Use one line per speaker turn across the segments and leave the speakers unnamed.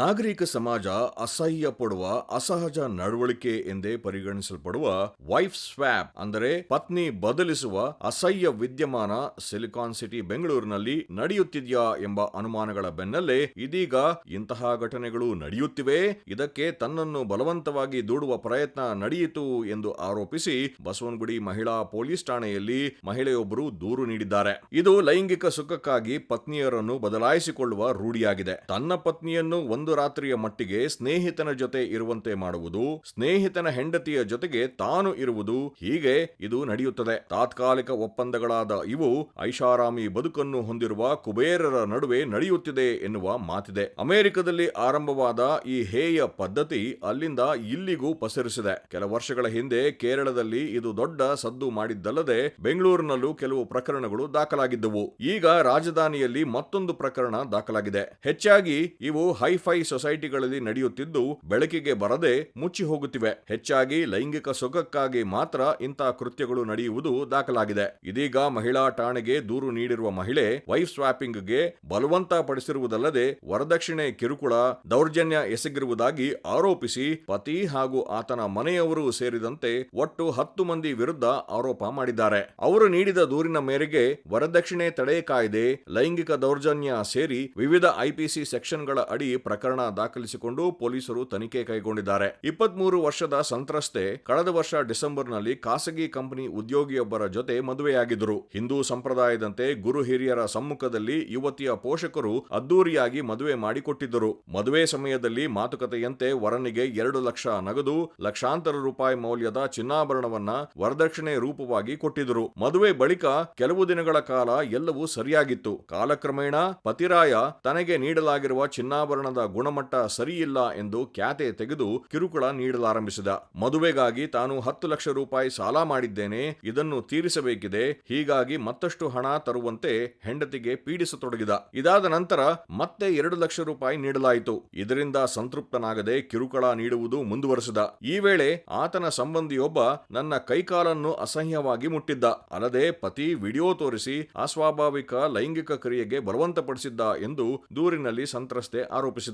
ನಾಗರಿಕ ಸಮಾಜ ಅಸಹ್ಯ ಪಡುವ ಅಸಹಜ ನಡವಳಿಕೆ ಎಂದೇ ಪರಿಗಣಿಸಲ್ಪಡುವ ವೈಫ್ ಸ್ವಾಪ್ ಅಂದರೆ ಪತ್ನಿ ಬದಲಿಸುವ ಅಸಹ್ಯ ವಿದ್ಯಮಾನ ಸಿಲಿಕಾನ್ ಸಿಟಿ, ಬೆಂಗಳೂರಿನಲ್ಲಿ ನಡೆಯುತ್ತಿದೆಯಾ ಎಂಬ ಅನುಮಾನಗಳ ಬೆನ್ನಲ್ಲೇ ಇದೀಗ ಇಂತಹ ಘಟನೆಗಳು ನಡೆಯುತ್ತಿವೆ. ಇದಕ್ಕೆ ತನ್ನನ್ನು ಬಲವಂತವಾಗಿ ದೂಡುವ ಪ್ರಯತ್ನ ನಡೆಯಿತು ಎಂದು ಆರೋಪಿಸಿ ಬಸವನಗುಡಿ ಮಹಿಳಾ ಪೊಲೀಸ್ ಠಾಣೆಯಲ್ಲಿ ಮಹಿಳೆಯೊಬ್ಬರು ದೂರು ನೀಡಿದ್ದಾರೆ. ಇದು ಲೈಂಗಿಕ ಸುಖಕ್ಕಾಗಿ ಪತ್ನಿಯರನ್ನು ಬದಲಾಯಿಸಿಕೊಳ್ಳುವ ರೂಢಿಯಾಗಿದೆ. ತನ್ನ ಪತ್ನಿಯನ್ನು ಒಂದು ರಾತ್ರಿಯ ಮಟ್ಟಿಗೆ ಸ್ನೇಹಿತನ ಜೊತೆ ಇರುವಂತೆ ಮಾಡುವುದು, ಸ್ನೇಹಿತನ ಹೆಂಡತಿಯ ಜೊತೆಗೆ ತಾನು ಇರುವುದು, ಹೀಗೆ ಇದು ನಡೆಯುತ್ತದೆ. ತಾತ್ಕಾಲಿಕ ಒಪ್ಪಂದಗಳಾದ ಇವು ಐಷಾರಾಮಿ ಬದುಕನ್ನು ಹೊಂದಿರುವ ಕುಬೇರರ ನಡುವೆ ನಡೆಯುತ್ತಿದೆ ಎನ್ನುವ ಮಾತಿದೆ. ಅಮೆರಿಕದಲ್ಲಿ ಆರಂಭವಾದ ಈ ಹೇಯ ಪದ್ಧತಿ ಅಲ್ಲಿಂದ ಇಲ್ಲಿಗೂ ಪಸರಿಸಿದೆ. ಕೆಲ ವರ್ಷಗಳ ಹಿಂದೆ ಕೇರಳದಲ್ಲಿ ಇದು ದೊಡ್ಡ ಸದ್ದು ಮಾಡಿದ್ದಲ್ಲದೆ, ಬೆಂಗಳೂರಿನಲ್ಲೂ ಕೆಲವು ಪ್ರಕರಣಗಳು ದಾಖಲಾಗಿದ್ದವು. ಈಗ ರಾಜಧಾನಿಯಲ್ಲಿ ಮತ್ತೊಂದು ಪ್ರಕರಣ ದಾಖಲಾಗಿದೆ. ಹೆಚ್ಚಾಗಿ ಇವು ಹೈಫೈ ಸೊಸೈಟಿಗಳಲ್ಲಿ ನಡೆಯುತ್ತಿದ್ದು ಬೆಳಕಿಗೆ ಬರದೆ ಮುಚ್ಚಿ ಹೋಗುತ್ತಿವೆ. ಹೆಚ್ಚಾಗಿ ಲೈಂಗಿಕ ಸುಖಕ್ಕಾಗಿ ಮಾತ್ರ ಇಂತಹ ಕೃತ್ಯಗಳು ನಡೆಯುವುದು ದಾಖಲಾಗಿದೆ. ಇದೀಗ ಮಹಿಳಾ ಠಾಣೆಗೆ ದೂರು ನೀಡಿರುವ ಮಹಿಳೆ ವೈಫ್ ಸ್ವಾಪಿಂಗ್ಗೆ ಬಲವಂತ ಪಡಿಸಿರುವುದಲ್ಲದೆ ವರದಕ್ಷಿಣೆ ಕಿರುಕುಳ, ದೌರ್ಜನ್ಯ ಎಸಗಿರುವುದಾಗಿ ಆರೋಪಿಸಿ ಪತಿ ಹಾಗೂ ಆತನ ಮನೆಯವರು ಸೇರಿದಂತೆ ಒಟ್ಟು ಹತ್ತು ಮಂದಿ ವಿರುದ್ಧ ಆರೋಪ ಮಾಡಿದ್ದಾರೆ. ಅವರು ನೀಡಿದ ದೂರಿನ ಮೇರೆಗೆ ವರದಕ್ಷಿಣೆ ತಡೆ ಕಾಯ್ದೆ, ಲೈಂಗಿಕ ದೌರ್ಜನ್ಯ ಸೇರಿ ವಿವಿಧ ಐಪಿಸಿ ಸೆಕ್ಷನ್ಗಳ ಅಡಿ ಪ್ರಕರಣ ದಾಖಲಿಸಿಕೊಂಡು ಪೊಲೀಸರು ತನಿಖೆ ಕೈಗೊಂಡಿದ್ದಾರೆ. ಇಪ್ಪತ್ಮೂರು ವರ್ಷದ ಸಂತ್ರಸ್ತೆ ಕಳೆದ ವರ್ಷ ಡಿಸೆಂಬರ್ನಲ್ಲಿ ಖಾಸಗಿ ಕಂಪನಿ ಉದ್ಯೋಗಿಯೊಬ್ಬರ ಜೊತೆ ಮದುವೆಯಾಗಿದ್ದರು. ಹಿಂದೂ ಸಂಪ್ರದಾಯದಂತೆ ಗುರು ಹಿರಿಯರ ಸಮ್ಮುಖದಲ್ಲಿ ಯುವತಿಯ ಪೋಷಕರು ಅದ್ದೂರಿಯಾಗಿ ಮದುವೆ ಮಾಡಿಕೊಟ್ಟಿದ್ದರು. ಮದುವೆ ಸಮಯದಲ್ಲಿ ಮಾತುಕತೆಯಂತೆ ವರನಿಗೆ ಎರಡು ಲಕ್ಷ ನಗದು, ಲಕ್ಷಾಂತರ ರೂಪಾಯಿ ಮೌಲ್ಯದ ಚಿನ್ನಾಭರಣವನ್ನ ವರದಕ್ಷಿಣೆ ರೂಪವಾಗಿ ಕೊಟ್ಟಿದ್ದರು. ಮದುವೆ ಬಳಿಕ ಕೆಲವು ದಿನಗಳ ಕಾಲ ಎಲ್ಲವೂ ಸರಿಯಾಗಿತ್ತು. ಕಾಲಕ್ರಮೇಣ ಪತಿರಾಯ ತನಗೆ ನೀಡಲಾಗಿರುವ ಚಿನ್ನಾಭರಣದ ಗುಣಮಟ್ಟ ಸರಿಯಿಲ್ಲ ಎಂದು ಖ್ಯಾತೆ ತೆಗೆದು ಕಿರುಕುಳ ನೀಡಲಾರಂಭಿಸಿದ. ಮದುವೆಗಾಗಿ ತಾನು ಹತ್ತು ಲಕ್ಷ ರೂಪಾಯಿ ಸಾಲ ಮಾಡಿದ್ದೇನೆ, ಇದನ್ನು ತೀರಿಸಬೇಕಿದೆ, ಹೀಗಾಗಿ ಮತ್ತಷ್ಟು ಹಣ ತರುವಂತೆ ಹೆಂಡತಿಗೆ ಪೀಡಿಸತೊಡಗಿದ. ಇದಾದ ನಂತರ ಮತ್ತೆ ಎರಡು ಲಕ್ಷ ರೂಪಾಯಿ ನೀಡಲಾಯಿತು. ಇದರಿಂದ ಸಂತೃಪ್ತನಾಗದೆ ಕಿರುಕುಳ ನೀಡುವುದು ಮುಂದುವರೆಸಿದ. ಈ ವೇಳೆ ಆತನ ಸಂಬಂಧಿಯೊಬ್ಬ ನನ್ನ ಕೈಕಾಲನ್ನು ಅಸಹ್ಯವಾಗಿ ಮುಟ್ಟಿದ್ದ. ಅಲ್ಲದೆ ಪತಿ ವಿಡಿಯೋ ತೋರಿಸಿ ಅಸ್ವಾಭಾವಿಕ ಲೈಂಗಿಕ ಕ್ರಿಯೆಗೆ ಬಲವಂತಪಡಿಸಿದ್ದ ಎಂದು ದೂರಿನಲ್ಲಿ ಸಂತ್ರಸ್ತೆ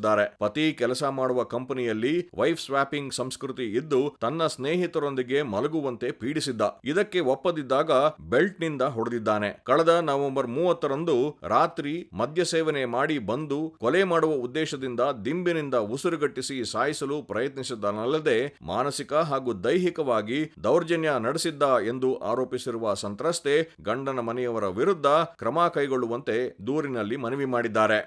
ಆರೋಪಿಸಿದ್ದಾರೆ ಪತಿ ಕೆಲಸ ಮಾಡುವ ಕಂಪನಿಯಲ್ಲಿ ವೈಫ್ ಸ್ವಾಪಿಂಗ್ ಸಂಸ್ಕೃತಿ ಇದ್ದು ತನ್ನ ಸ್ನೇಹಿತರೊಂದಿಗೆ ಮಲಗುವಂತೆ ಪೀಡಿಸಿದ್ದ. ಇದಕ್ಕೆ ಒಪ್ಪದಿದ್ದಾಗ ಬೆಲ್ಟ್ನಿಂದ ಹೊಡೆದಿದ್ದಾನೆ. ಕಳೆದ ನವೆಂಬರ್ ಮೂವತ್ತರಂದು ರಾತ್ರಿ ಮದ್ಯ ಸೇವನೆ ಮಾಡಿ ಬಂದು ಕೊಲೆ ಮಾಡುವ ಉದ್ದೇಶದಿಂದ ದಿಂಬಿನಿಂದ ಉಸಿರುಗಟ್ಟಿಸಿ ಸಾಯಿಸಲು ಪ್ರಯತ್ನಿಸಿದ್ದನಲ್ಲದೆ ಮಾನಸಿಕ ಹಾಗೂ ದೈಹಿಕವಾಗಿ ದೌರ್ಜನ್ಯ ನಡೆಸಿದ್ದ ಎಂದು ಆರೋಪಿಸಿರುವ ಸಂತ್ರಸ್ತೆ ಗಂಡನ ಮನೆಯವರ ವಿರುದ್ಧ ಕ್ರಮ ಕೈಗೊಳ್ಳುವಂತೆ ದೂರಿನಲ್ಲಿ ಮನವಿ ಮಾಡಿದ್ದಾರೆ.